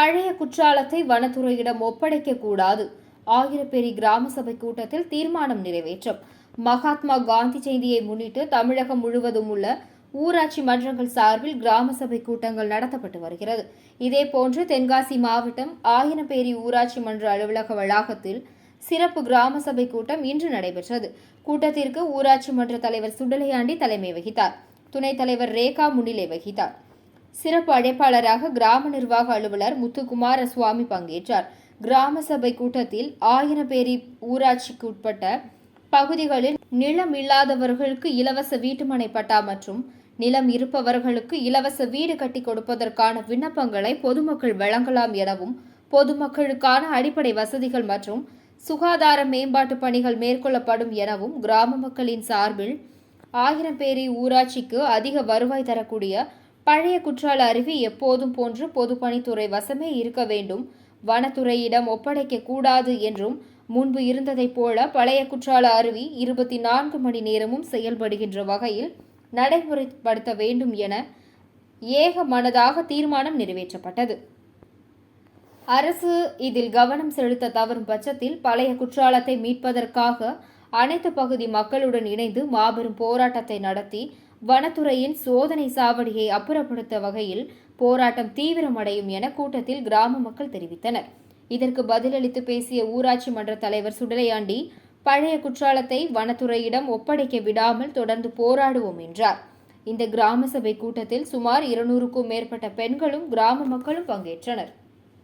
பழைய குற்றாலத்தை வனத்துறையிடம் ஒப்படைக்க கூடாது. ஆயிரப்பேரி கிராம சபை கூட்டத்தில் தீர்மானம் நிறைவேற்றம். மகாத்மா காந்தி ஜெயந்தியை முன்னிட்டு தமிழகம் முழுவதும் உள்ள ஊராட்சி மன்றங்கள் சார்பில் கிராம சபை கூட்டங்கள் நடத்தப்பட்டு வருகிறது. இதேபோன்று தென்காசி மாவட்டம் ஆயிரப்பேரி ஊராட்சி மன்ற அலுவலக வளாகத்தில் சிறப்பு கிராம சபை கூட்டம் இன்று நடைபெற்றது. கூட்டத்திற்கு ஊராட்சி மன்ற தலைவர் சுடலையாண்டி தலைமை வகித்தார். துணைத் தலைவர் ரேகா முன்னிலை வகித்தார். சிறப்பு அழைப்பாளராக கிராம நிர்வாக அலுவலர் முத்துக்குமார சுவாமி பங்கேற்றார். கிராம சபை கூட்டத்தில் ஆயிரப்பேரி ஊராட்சிக்கு உட்பட்ட பகுதிகளில் நிலம் இல்லாதவர்களுக்கு இலவச வீட்டுமனை பட்டா மற்றும் நிலம் இருப்பவர்களுக்கு இலவச வீடு கட்டி கொடுப்பதற்கான விண்ணப்பங்களை பொதுமக்கள் வழங்கலாம் எனவும் பொதுமக்களுக்கான அடிப்படை வசதிகள் மற்றும் சுகாதார மேம்பாட்டு பணிகள் மேற்கொள்ளப்படும் எனவும் கிராம மக்களின் சார்பில் ஆயிரம்பேரி ஊராட்சிக்கு அதிக வருவாய் தரக்கூடிய பழைய குற்றால அருவி எப்போதும் போன்று பொதுப்பணித்துறை வசமே இருக்க வேண்டும். வனத்துறையிடம் ஒப்படைக்க கூடாது என்றும் முன்பு இருந்ததைப் போல பழைய குற்றால அருவி இருபத்தி நான்கு மணி நேரமும் செயல்படுகின்ற வகையில் நடைமுறைப்படுத்த வேண்டும் என ஏக மனதாக தீர்மானம் நிறைவேற்றப்பட்டது. அரசு இதில் கவனம் செலுத்த தவறும் பட்சத்தில் பழைய குற்றாலத்தை மீட்பதற்காக அனைத்து பகுதி மக்களுடன் இணைந்து மாபெரும் போராட்டத்தை நடத்தி வனத்துறையின் சோதனை சாவடியை அப்புறப்படுத்த வகையில் போராட்டம் தீவிரமடையும் என கூட்டத்தில் கிராம மக்கள் தெரிவித்தனர். இதற்கு பதிலளித்து பேசிய ஊராட்சி மன்ற தலைவர் சுடலையாண்டி பழைய குற்றாலத்தை வனத்துறையிடம் ஒப்படைக்க விடாமல் தொடர்ந்து போராடுவோம் என்றார். இந்த கிராம சபை கூட்டத்தில் சுமார் இருநூறுக்கும் மேற்பட்ட பெண்களும் கிராம மக்களும் பங்கேற்றனர்.